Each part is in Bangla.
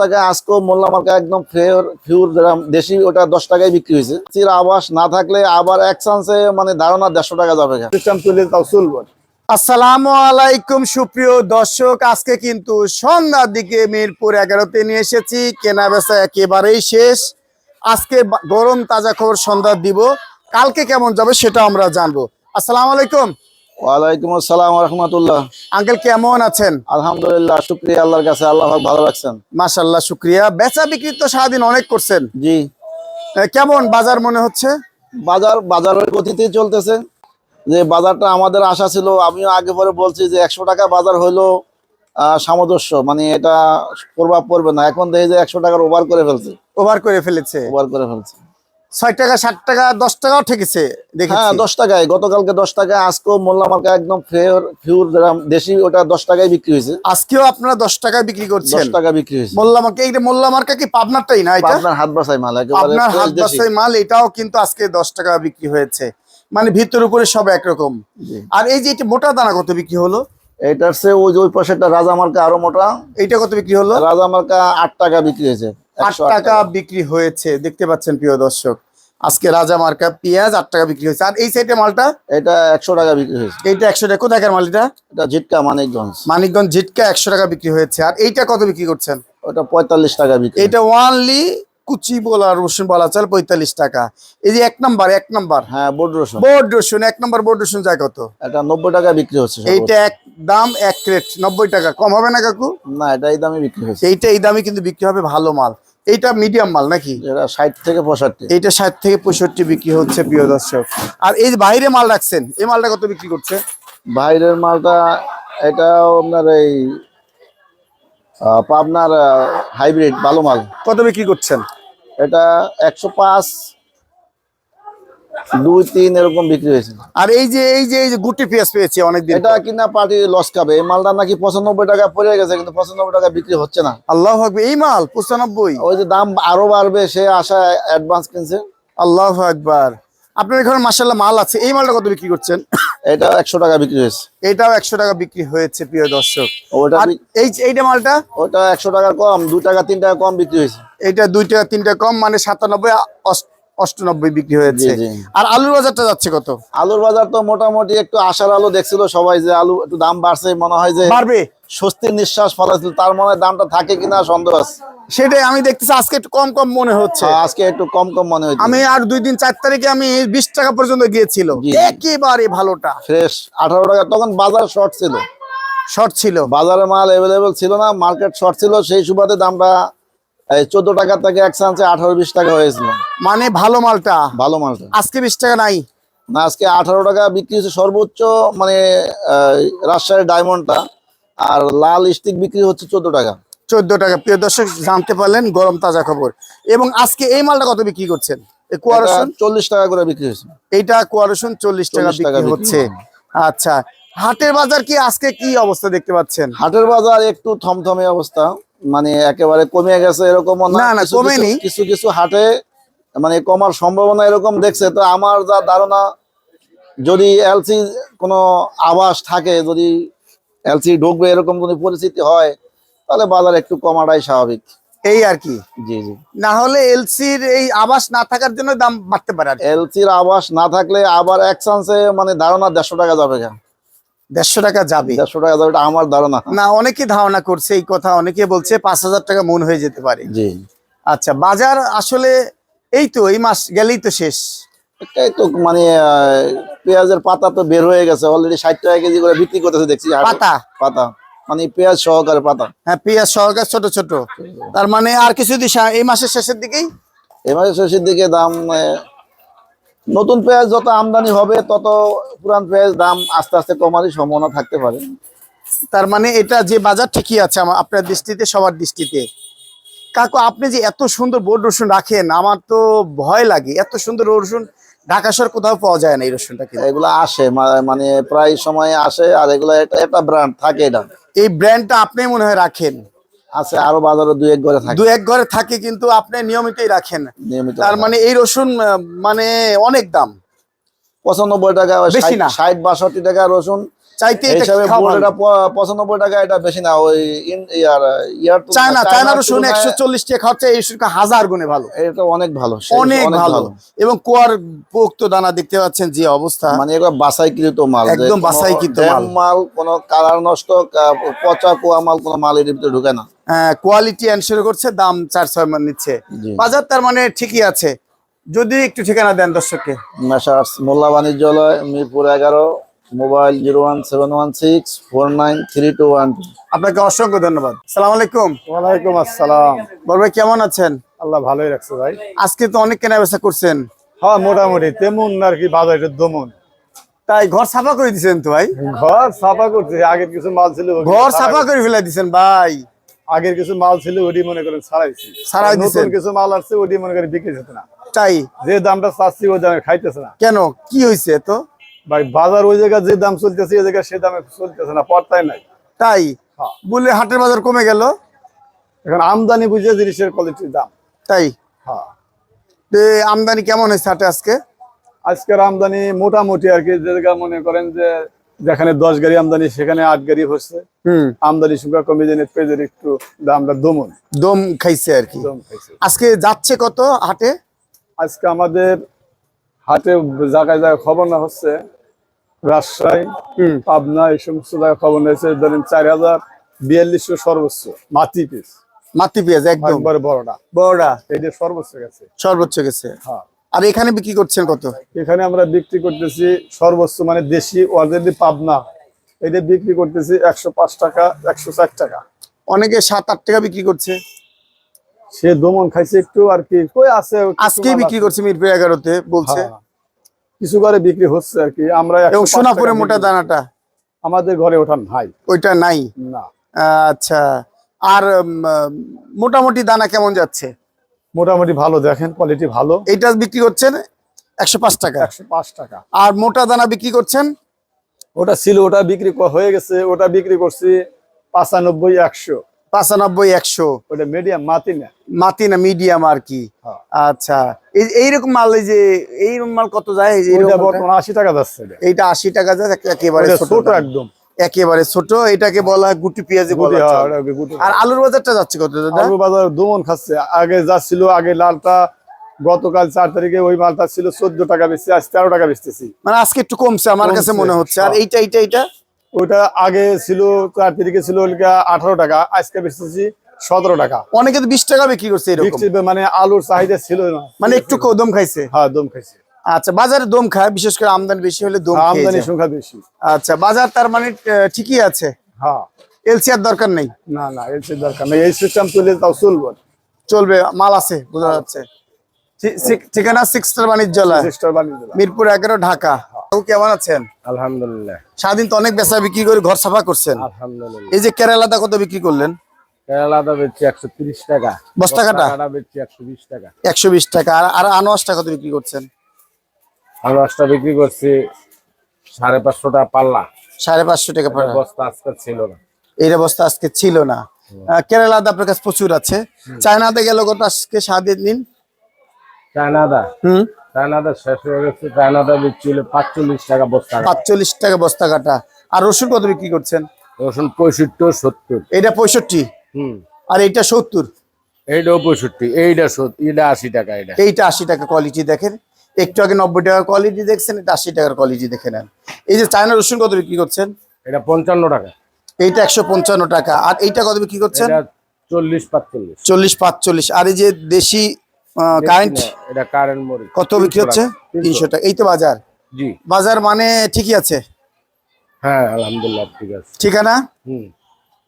টাকা আজকেও মোল্লা মার্কা একদম ফিউর দেশি ওটা দশ টাকায় বিক্রি হয়েছে। চির আবাস না থাকলে আবার এক চান্সে মানে ধারণা দেড়শো টাকা যাবে সিস্টেম তুলে তাও চলবে আসসালামু আলাইকুম সুপ্রিয় দর্শক। আজকে কিন্তু সন্ধ্যার দিকে মিরপুর এগারোতে নিয়ে এসেছি। কেনা বেচা একেবারেই শেষ। আজকে গরম তাজা খবর সন্ধ্যা দিব। কালকে কেমন যাবে সেটা আমরা জানব। আসসালামু আলাইকুম। ওয়ালাইকুম আসসালাম রহমতুল্লাহ। আঙ্কেল কেমন আছেন? আলহামদুলিল্লাহ শুক্রিয়া আল্লাহর কাছে আল্লাহ ভালো রাখছেন। মাশাল্লাহ শুক্রিয়া। বেচা বিক্রি তো সারাদিন অনেক করছেন। জি। কেমন বাজার মনে হচ্ছে? বাজার বাজারের গতিতেই চলতেছে। যে বাজারটা আমাদের আশা ছিল আমিও আগে পরে বলছি যে একশো টাকা বাজার হইল সামঞ্জস্য। মানে এটা প্রভাব পড়বে না। এখন দেখি যে একশো টাকার ওভার করে ফেলছে। ওভার করে ফেলেছে। ওভার করে ফেলছে। ছয় টাকা ষাট টাকা দশ টাকাও ঠেকেছে হ্যাঁ দশ টাকায়। গতকালকে দশ টাকায় আজকেও মোল্লা মার্কা একদম ফিউর দেশি ওটা দশ টাকায় বিক্রি হয়েছে। আজকেও আপনারা দশ টাকায় বিক্রি করছেন। দশ টাকা বিক্রি হয়েছে। মোল্লা মার্কা এইটা মোল্লা মার্কা কি পাবনারটাই না এটা? আপনার হাত বাসায় মাল আপনার হাত বাসাই মাল এটাও কিন্তু আজকে দশ টাকা বিক্রি হয়েছে। মানে ভিতর উপরে সব একরকম। আর এই যে এটা মোটা দানা কত বিক্রি হলো? এটার চেয়ে ওই ওই পাশেরটা রাজা মার্কা আরও মোটা। এইটা কত বিক্রি হলো? রাজা মার্কা আট টাকা বিক্রি হয়েছে। আট টাকা বিক্রি হয়েছে দেখতে পাচ্ছেন প্রিয় দর্শক। আজকে রাজা মার্কা পেঁয়াজ আট টাকা বিক্রি হয়েছে। আর এই সাইডে মালটা? এটা একশো টাকা বিক্রি হয়েছে। এইটা একশো টাকা। কোথাকার মালটা? এটা ঝিটকা মানিকগঞ্জ। মানিকগঞ্জ ঝিটকা একশো টাকা বিক্রি হয়েছে। আর এইটা কত বিক্রি করছেন? ওটা পঁয়তাল্লিশ টাকা বিক্রি। এটা ওয়ানলি কুচি বলা রসুন বলা চাল পঁয়তাল্লিশ টাকা। এই যে এক নাম্বার এক নাম্বার। হ্যাঁ বোর্ড রসুন। বোর্ড রসুন এক নাম্বার বোর্ড রসুন যায় কত? এটা নব্বই টাকা বিক্রি হচ্ছে এইটা এক দাম এক ক্রেট নব্বই টাকা। কম হবে না কাকু? না এটা এই দামে বিক্রি হচ্ছে। এইটা এই দামে কিন্তু বিক্রি হবে ভালো মাল। এইটা মিডিয়াম মাল নাকি? এটা ষাট থেকে পঁয়ষট্টি। এইটা ষাট থেকে পঁয়ষট্টি বিক্রি হচ্ছে প্রিয় দর্শক। আর এই যে বাইরে মাল রাখছেন এই মালটা কত বিক্রি করছে? বাইরের মালটা এটা আপনার এই পাবনার হাইব্রিড ভালো মাল। কত বিক্রি করছেন? এটা একশো পাঁচ দুই তিন এরকম বিক্রি হয়েছে। আর এই যে এই যে এই যে গুটি পেঁয়াজ পেয়েছি অনেকদিন এটা কিনা পার্টি লস খাবে। এই মালটা নাকি পঁচানব্বই টাকা পড়ে গেছে কিন্তু পঁচানব্বই টাকা বিক্রি হচ্ছে না। আল্লাহ আকবার এই মাল পঁচানব্বই? ওই যে দাম আরও বাড়বে সে আশা অ্যাডভান্স কিনছে। আল্লাহ আকবার। আপনার এখানে মাসাল্লাহ মাল আছে এই মালটা কত বিক্রি করছেন? এটা একশো টাকা বিক্রি হয়েছে। এটাও একশো টাকা বিক্রি হয়েছে প্রিয় দর্শক। ওটা এই এইটা মালটা? ওটা একশো টাকা কম 2 টাকা তিন টাকা কম বিক্রি হয়েছে। এটা দুই টাকা তিনটা টাকা কম মানে সাতানব্বই অষ্ট- অষ্টানব্বই বিক্রি হয়েছে। আর আলুর বাজারটা যাচ্ছে কত? আলুর বাজার তো মোটামুটি একটু আশার আলো দেখছিল সবাই যে আলু একটু দাম বাড়ছে মনে হয় যে বাড়বে? স্বস্তির নিঃশ্বাস ফলাছিল তার মনে দামটা থাকে কিনা সন্দেহ আছে। সেটাই আমি দেখতেছি আজকে একটু কম কম মনে হচ্ছে। আজকে একটু কম কম মনে হচ্ছে। আমি আর দুই দিন চার তারিখে আমি বিশ টাকা পর্যন্ত গিয়েছিল। একেবারে ভালোটা। ফ্রেশ আঠারো টাকা। তখন বাজার শর্ট ছিল। শর্ট ছিল। বাজারে মাল অ্যাভেলেবেল ছিল না মার্কেট শর্ট ছিল সেই সুবাদে দামটা চোদ্দ টাকা থেকে এক চান্সে আঠারো বিশ টাকা হয়েছিল। মানে ভালো মালটা? ভালো মালটা। আজকে বিশ টাকা নাই? না আজকে আঠারো টাকা বিক্রি হচ্ছে সর্বোচ্চ মানে রাজশাহীর ডায়মন্ডটা আর লাল স্টিক বিক্রি হচ্ছে চোদ্দ টাকা। চোদ্দ টাকা। প্রিয় দর্শক জানতে পারলেন গরম তাজা খবর। এবং আজকে এই মালটা কত বিক্রি করছেন? চল্লিশ টাকা করে বিক্রি হয়েছে। এইটা কুয়া রসুন চল্লিশ টাকা 40 টাকা বিক্রি বিক্রি হচ্ছে। আচ্ছা। হাটের বাজার কি আজকে কি অবস্থা দেখতে পাচ্ছেন? হাটের বাজার একটু থমথমে অবস্থা। মানে একেবারে কমে গেছে এরকম না, না, কিছু কমেনি। কিছু- কিছু হাটে মানে কমার সম্ভাবনা এরকম দেখছে। তো আমার যা ধারণা যদি এলসি কোনো আবাস থাকে যদি এলসি ঢুকবে এরকম যদি পরিস্থিতি হয় তাহলে বাজার একটু কমাটাই স্বাভাবিক। এই আর কি? জি জি। না হলে এলসির এই আবাস না থাকার জন্য দাম বাড়তে পারে এলসির আবাস না থাকলে আবার এক চান্সে মানে ধারণা দেড়শো টাকা যাবে কেন দেড়শো টাকা যাবে। দেড়শো টাকা যাবে আমার ধারণা। না অনেকে ধারণা করছে এই কথা অনেকে বলছে পাঁচ হাজার টাকা মন হয়ে যেতে পারে। জি। আচ্ছা বাজার আসলে এই তো এই মাস গেলেই তো শেষ। এটাই তো মানে পেঁয়াজের পাতা তো বের হয়ে গেছে অলরেডি ষাট টাকা কেজি করে বিক্রি করতেছে দেখছি। পাতা? পাতা। মানে পেঁয়াজ সহকারে পাতা। হ্যাঁ পেঁয়াজ সহকার ছোট ছোট। তার মানে আর কিছু এই মাসের শেষের দিকেই? এবারে শেষের দিকে দাম নতুন পেঁয়াজ যত আমদানি হবে তত পুরান পেঁয়াজ দাম আস্তে আস্তে কমারই সম্ভাবনা থাকতে পারে। তার মানে এটা যে বাজার ঠিকই আছে আমার আপনার দৃষ্টিতে সবার দৃষ্টিতে। কাকু আপনি যে এত সুন্দর বোর্ড রসুন রাখেন আমার তো ভয় লাগে। এত সুন্দর রসুন ঢাকা শহর কোথাও পাওয়া যায় না এই রসুনটা কিন্তু। এগুলো আসে মানে প্রায় সময় আসে আর এগুলো এটা একটা ব্র্যান্ড থাকে এটা। এই ব্র্যান্ডটা আপনি মনে হয় রাখেন। আছে আরও বাজারে দুই এক ঘরে থাকে। দু এক ঘরে থাকে কিন্তু আপনি নিয়মিতই রাখেন। নিয়মিত তার মানে এই রসুন মানে অনেক দাম। পঁচানব্বই টাকা। ষাট বাষট্টি টাকা রসুন। চাইতে এটা পঁচানব্বই টাকা এটা বেশি না ওই ইয়ার চায়না চায়না চায়নার তুলনায় একশো চল্লিশ টাকা এই রসুন হাজার গুণে ভালো। এটা অনেক ভালো অনেক ভালো। এবং কোয়ার পোক্ত দানা দেখতে পাচ্ছেন যে অবস্থা। মানে এগুলো বাসাইকৃত মাল একদম ড্যাম মাল। মাল কোনো কালার নষ্ট পচা কুয়া মাল কোনো মাল এর ভিতরে ঢুকে না। কোয়ালিটি এনশোর করছে দাম চার ছয় মান নিচ্ছে বাজার তার মানে ঠিকই আছে। যদি একটু ঠিকানা দেন দর্শককে। মোল্লা বাণিজ্যালয় মিরপুর এগারো। Mobile zero one seven one six four nine three two one আপনাকে অসংখ্য ধন্যবাদ। সালাম আলাইকুম। ওয়ালাইকুম আসসালাম। বড় ভাই কেমন আছেন? আল্লাহ ভালোই রাখছে ভাই। আজকে তো অনেক কেনা বেচা করছেন। হ্যাঁ মোটামুটি তেমন আর কি বাজারের দমন। তাই ঘর সাফা করে দিছেন তো ভাই? ঘর সাফা করছে আগের কিছু মাল ছিল ঘর সাফা করে ফেলে দিছেন ভাই। আগের কিছু মাল ছিল ওটি মনে করেন ছাড়াইছি ছাড়াই নতুন দিছেন। কিছু মাল আসছে ওটি মনে করেন বিক্রি যেত না। তাই? যে দামটা চাচ্ছি ওই দামে খাইতেছে না। কেন? কি হয়েছে তো ভাই বাজার ওই জায়গায় যে দাম চলতেছে এই জায়গায় সে দামে চলতেছে না পড়তাই নাই। তাই? হ্যাঁ। বলে হাটের বাজার কমে গেল? এখন আমদানি বুঝে জিনিসের কোয়ালিটির দাম। তাই? হ্যাঁ। তে আমদানি কেমন হয়েছে হাটে আজকে? আজকের আমদানি মোটামুটি আর কি যে জায়গা মনে করেন যে যেখানে দশ গাড়ি আমদানি সেখানে আট গাড়ি হচ্ছে। হুম। আমদানি সংখ্যা কমে জেনে পেঁয়াজের একটু দামটা দমন। দম খাইছে আর কি। আজকে যাচ্ছে কত হাটে? আজকে আমাদের হাটে জায়গায় জায়গায় খবর না হচ্ছে রাজশাহী পাবনা এই সমস্ত জায়গায় খবর নিয়েছে ধরেন চার হাজার বিয়াল্লিশশো সর্বোচ্চ মাটি পিস মাতি পেঁয়াজ একদম। বড়টা। বড়টা। এটা সর্বোচ্চ গেছে। সর্বোচ্চ গেছে। হ্যাঁ। আর এখানে বিক্রি করছেন কত? এখানে আমরা বিক্রি করতেছি সর্বোচ্চ মানে দেশি অলরেডি পাবনা। এটা বিক্রি করতেছি একশো পাঁচ টাকা একশো ষাট টাকা। অনেকে সাত আট টাকা বিক্রি করছে। সে দমন খাইছে একটু আর কি। কই আছে আজকেই বিক্রি করছে মিরপুর এগারোতে বলছে। হ্যাঁ। কিছু করে বিক্রি হচ্ছে আর কি। আমরা এবং 105 সোনাপুরে মোটা দানাটা? আমাদের ঘরে ওঠান ভাই ওইটা নাই? না। আচ্ছা। আর মোটামুটি দানা কেমন যাচ্ছে? মোটামুটি ভালো দেখেন কোয়ালিটি ভালো। এইটা বিক্রি করছেন একশো পাঁচ টাকা। একশো পাঁচ টাকা। আর মোটা দানা বিক্রি করছেন? ওটা ছিল ওটা বিক্রি হয়ে গেছে ওটা বিক্রি করছি পাঁচানব্বই একশো। পাঁচানব্বই একশো। ওটা মিডিয়াম মাতি না? মাতি না মিডিয়াম আর কি। হ্যাঁ। আচ্ছা এইরকম মাল এই যে এইরকম মাল কত যায়? বর্তমানে আশি টাকা যাচ্ছে এইটা আশি টাকা যায় একেবারে ছোট একদম। একেবারে ছোট এটাকে বলা হয় গুটি পেঁয়াজি হ্যাঁ। আর আলুর বাজারটা যাচ্ছে কত দাদা? আলু বাজার দমন খাচ্ছে। আগে যা ছিল আগে লালটা গতকাল চার তারিখে ওই মালটা ছিল চোদ্দ টাকা বেচছি আজ তেরো টাকা বেচতেছি। মানে আজকে একটু কমছে আমার কাছে মনে হচ্ছে। আর। এইটা এইটা এইটা? ওইটা আগে ছিল তারিখে ছিল আঠারো টাকা আজকে বেচতেছি সতেরো টাকা। অনেকে তো বিশ টাকা বিক্রি করছে মানে আলুর চাহিদা ছিল না। মানে একটু কদম খাইছে? হ্যাঁ দম খাইছে। আচ্ছা বাজারে দম খায় বিশেষ করে আমদানি বেশি হলে দম আমদানি সংখ্যা বেশি। আচ্ছা বাজার তার মানে ঠিকই আছে? হ্যাঁ। এলসি আর দরকার নেই? না না এর দরকার নেই। এই সিস্টেম চলে তাও চলবে। চলবে মাল আছে বোঝা যাচ্ছে। ঠিকানা সিক্স স্টার বাণিজ্যালয়। সিস্টার বানিয়ে মিরপুর এগারো ঢাকা। আপু কেমন আছেন? আলহামদুলিল্লাহ। সারাদিন তো অনেক বেচা বিক্রি করে ঘর সাফা করছেন। আলহামদুলিল্লাহ। এই যে কেরালাদা কত বিক্রি করলেন? কেরালাটা বেচছি একশো তিরিশ টাকা। বস্তা কাটা? কাটা বেচছি একশো বিশ টাকা। একশো বিশ টাকা। আর আর আনোয়াসটা কত বিক্রি করছেন? আনারসটা বিক্রি করছি সাড়ে পাঁচশো টাকা পাল্লা। সাড়ে পাঁচশো টাকা বস্তা আজকে ছিল না। আজকে ছিল না। কেরালাদা আপনার কাছে প্রচুর আছে। চায়নাতে গেল কত আজকে সারাদিন? দিন চায়নাদা হুম। চায়নাদা শেষ হয়ে গেছে। চায়নাদা বিক্রি হলো পাঁচচল্লিশ টাকা বস্তা। পাঁচচল্লিশ টাকা বস্তা কাটা। আর রসুন কত বিক্রি করছেন? রসুন পঁয়ষট্টি সত্তর। এটা পঁয়ষট্টি? হুম। আর এইটা সত্তর? এইটাও পঁয়ষট্টি। এইটা এটা আশি টাকা এটা এইটা আশি টাকা কোয়ালিটি দেখেন। একটু আগে নব্বই টাকার কোয়ালিটি দেখছেন এটা আশি টাকার কোয়ালিটি দেখে নেন। এই যে চায়না রসুন কত বিক্রি করছেন? এটা পঞ্চান্ন টাকা। এইটা একশো পঞ্চান্ন টাকা। আর এইটা কত বিক্রি করছেন? চল্লিশ পাঁচচল্লিশ। চল্লিশ পাঁচচল্লিশ। আর এই যে দেশি কারেন্ট এটা কারেন্ট মোড কত বিক্রি হচ্ছে? তিনশো। তিনশো টাকা। এই তো বাজার? জি। বাজার মানে ঠিকই আছে? হ্যাঁ আলহামদুলিল্লাহ ঠিক আছে। ঠিকানা? হুম।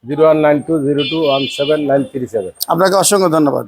Zero one nine two zero two one seven nine three seven. আপনাকে অসংখ্য ধন্যবাদ।